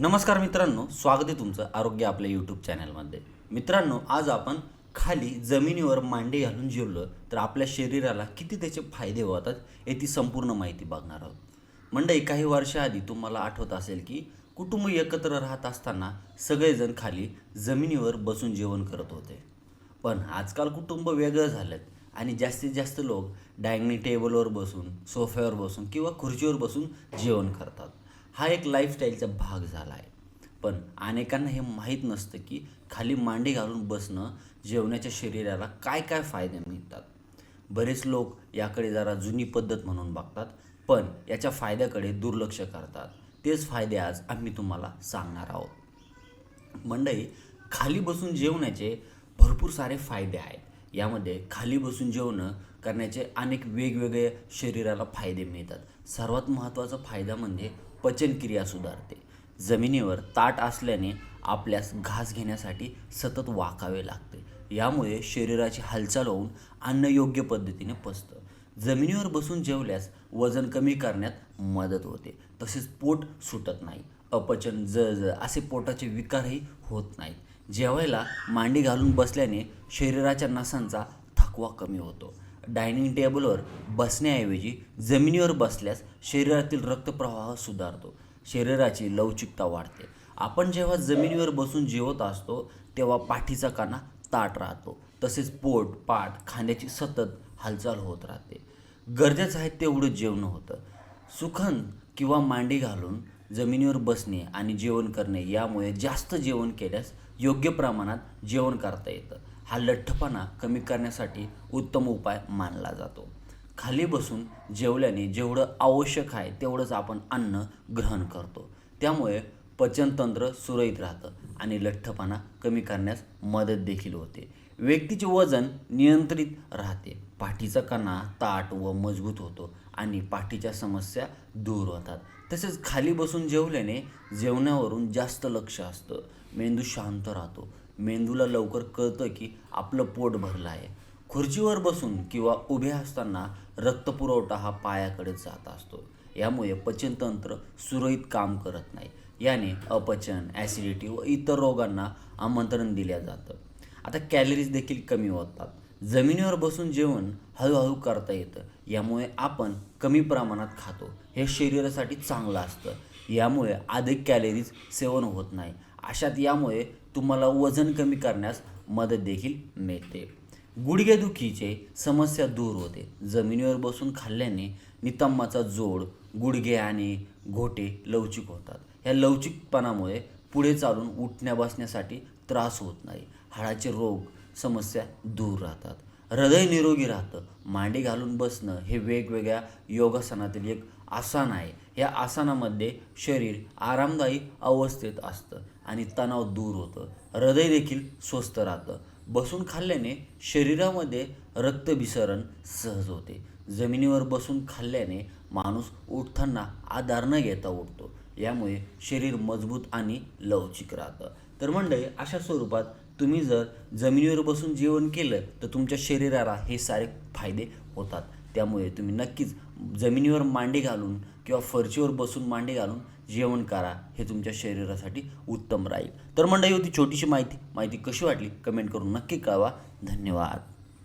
नमस्कार मित्रांनो स्वागत आहे तुमचं आरोग्य आपल्या यूट्यूब चॅनलमध्ये मित्रांनो आज आपण खाली जमिनीवर मांडे घालून जेवलं तर आपल्या शरीराला किती त्याचे फायदे होतात याची संपूर्ण माहिती बघणार आहोत. मंडई काही वर्षाआधी तुम्हाला आठवत असेल की कुटुंब एकत्र राहत असताना सगळेजण खाली जमिनीवर बसून जेवण करत होते. पण आजकाल कुटुंब वेगळं झालं आणि जास्तीत जास्त लोक डायनिंग टेबलवर बसून सोफ्यावर बसून किंवा खुर्चीवर बसून जेवण करतात. हा एक लाईफस्टाईलचा भाग झाला आहे. पण अनेकांना हे माहीत नसतं की खाली मांडी घालून बसणं जेवणाच्या शरीराला काय काय फायदे मिळतात. बरेच लोक याकडे जरा जुनी पद्धत म्हणून बघतात पण याच्या फायद्याकडे दुर्लक्ष करतात. तेच फायदे आज आम्ही तुम्हाला सांगणार आहोत. मंडई खाली बसून जेवण्याचे भरपूर सारे फायदे आहेत. यामध्ये खाली बसून जेवणं करण्याचे अनेक वेगवेगळे शरीराला फायदे मिळतात. सर्वात महत्त्वाचा फायदा म्हणजे पचनक्रिया सुधारते. जमिनीवर ताट असल्याने आपल्यास घास घेण्यासाठी सतत वाकावे लागते. यामुळे शरीराची हालचाल होऊन अन्न योग्य पद्धतीने पचतं. जमिनीवर बसून जेवल्यास वजन कमी करण्यात मदत होते. तसेच पोट सुटत नाही. अपचन जळजळ असे पोटाचे विकारही होत नाहीत. जेवायला मांडी घालून बसल्याने शरीराच्या नसांचा थकवा कमी होतो. डायनिंग टेबलवर बसण्याऐवजी जमिनीवर बसल्यास शरीरातील रक्तप्रवाह सुधारतो. शरीराची लवचिकता वाढते. आपण जेव्हा जमिनीवर बसून जेवत असतो तेव्हा पाठीचा काना ताट राहतो. तसेच पोट पाठ खांद्याची सतत हालचाल होत राहते. गरजेचं आहे तेवढं जेवण होतं. सुखन किंवा मांडी घालून जमिनीवर बसणे आणि जेवण करणे यामुळे जास्त जेवण केल्यास योग्य प्रमाणात जेवण करता येतं. हा लठ्ठपणा कमी करण्यासाठी उत्तम उपाय मानला जातो. खाली बसून जेवल्याने जेवढं आवश्यक आहे तेवढंच आपण अन्न ग्रहण करतो. त्यामुळे पचनतंत्र सुरळीत राहतं आणि लठ्ठपणा कमी करण्यास मदत देखील होते. व्यक्तीचे वजन नियंत्रित राहते. पाठीचा कणा ताट व मजबूत होतो आणि पाठीच्या समस्या दूर होतात. तसेच खाली बसून जेवल्याने जेवणावरून जास्त लक्ष असतं. मेंदू शांत राहतो. मेंदूला लवकर कळतं की आपलं पोट भरलं आहे. खुर्चीवर बसून किंवा उभे असताना रक्तपुरवठा हा पायाकडे जात असतो. यामुळे पचनतंत्र सुरळीत काम करत नाही. याने अपचन ॲसिडिटी व इतर रोगांना आमंत्रण दिले जातं. आता कॅलरीज देखील कमी होतात. जमिनीवर बसून जेवण हळूहळू करता येतं. यामुळे आपण कमी प्रमाणात खातो. हे शरीरासाठी चांगलं असतं. यामुळे अधिक कॅलरीज सेवन होत नाही. अशात यामुळे तुम्हाला वजन कमी करण्यास मदत देखील मिळते. गुडघेदुखीचे समस्या दूर होते. जमिनीवर बसून खाल्ल्याने नितंबाचा जोड गुडघे आणि घोटे लवचिक होतात. या लवचिकपणामुळे पुढे चालून उठण्या बसण्यासाठी त्रास होत नाही. हाडाचे रोग समस्या दूर राहतात. हृदय निरोगी राहतं. मांडी घालून बसणं हे वेगवेगळ्या योगासनातील एक आसन आहे. या आसनामध्ये शरीर आरामदायी अवस्थेत असतं आणि तणाव दूर होतं. हृदय देखील स्वस्थ राहतं. बसून खाल्ल्याने शरीरामध्ये रक्तभिसरण सहज होते. जमिनीवर बसून खाल्ल्याने माणूस उठताना आधार न घेता उठतो. यामुळे शरीर मजबूत आणि लवचिक राहतं. तर मंडळी अशा स्वरूपात तुम्ही जर जमिनीवर बसून जेवण केलं तर तुमच्या शरीराला हे सारे फायदे होतात. त्यामुळे तुम्ही नक्कीच जमिनीवर मांडी घालून किंवा फरशीवर बसून मांडी घालून जेवण करा. हे तुमच्या शरीरासाठी उत्तम राहील. तर मंडळी होती छोटीशी माहिती. माहिती कशी वाटली? कमेंट करून नक्की कळवा. धन्यवाद.